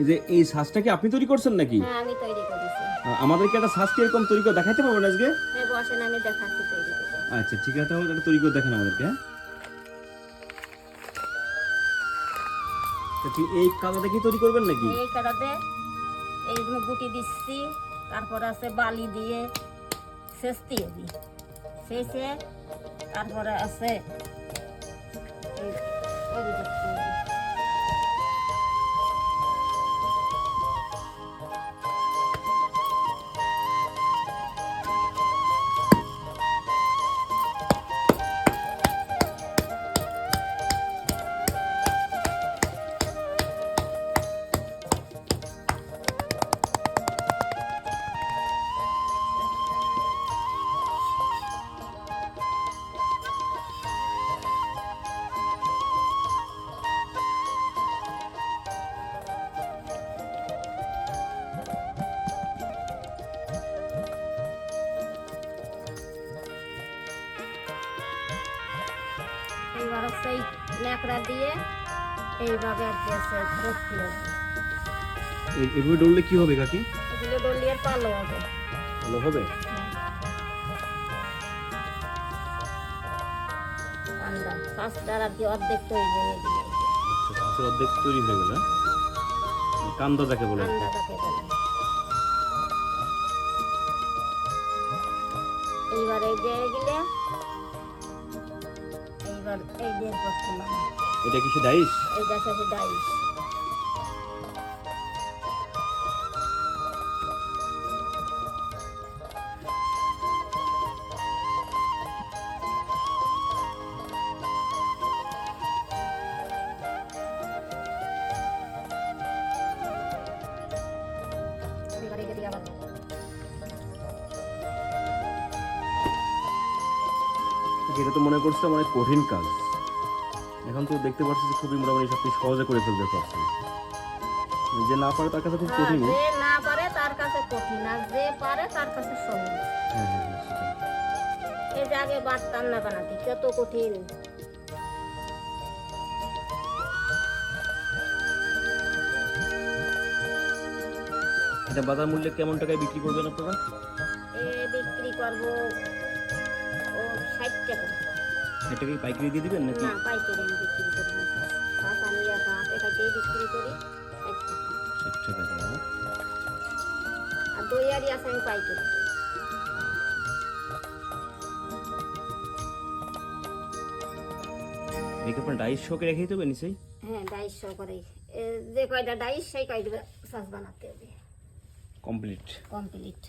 এই যে এই শ্বাসটা কি আপনি তৈরি করছেন নাকি? হ্যাঁ আমি তৈরি করেছি। আমাদেরকে একটা শ্বাস কীরকম তৈরি করে দেখাইতে পারবেন আজকে? হ্যাঁ বসেন আমি দেখাচ্ছি তৈরি করে। আচ্ছা ঠিক আছে তাহলে একটা তৈরি করে দেখেন আমাদেরকে হ্যাঁ? ঠিক এই কাদা দেখেই তৈরি করবেন নাকি? এই কাটাতে এই গুটি দিচ্ছি তারপরে আছে বালি দিয়ে সেচ দিয়ে দিই। শেষে তারপরে আছে ওই এইবার হচ্ছে এই ন্যাকড়া দিয়ে এইভাবে আর কি আছে রক্ষি হবে এভাবে ডললে কি হবে কাকি? এগুলো ডলিয়ে পালো হবে। ভালো হবে? ঠান্ডা শ্বাসটার আর কি অর্ধেক তৈরি হয়ে গেলে। আচ্ছা অর্ধেক তৈরি হয়ে গেল? কান্দা যাকে বলে। এইবার এই যে গেলে এই যে করছিলাম এটা কি সে ডাইস? এই গাছে আছে ডাইস। এটা তো মনে করছে অনেক কঠিন কাজ। এখন তো দেখতে পাচ্ছি যে খুবই মোটামুটি সব কিছু সহজে করে ফেলতে পারছি যে না পারে তার কাছে খুব কঠিন। যে না পারে তার কাছে কঠিন আর যে পারে তার কাছে সহজ। হ্যাঁ হ্যাঁ হ্যাঁ। এই যে আগে না বানাতে কত কঠিন। এটা বাজার মূল্যে কেমন টাকায় বিক্রি করবেন আপনারা? এ বিক্রি করব টাকায় পাইকারি দিয়ে দিবেন নাকি? না পাইকারি আমি বিক্রি করি না আমি হাতে বিক্রি করি। ষাট টাকা। ষাট দাম, হ্যাঁ? আর দই আরি আমি পাইকারি করি। একে আপনার ডাইস শোকে রেখেই দেবেন নিশ্চয়ই হ্যাঁ ডাইশ করে। যে কয়টা ডাইশ সেই কয়টা শাক বানাতে হবে। কমপ্লিট। কমপ্লিট।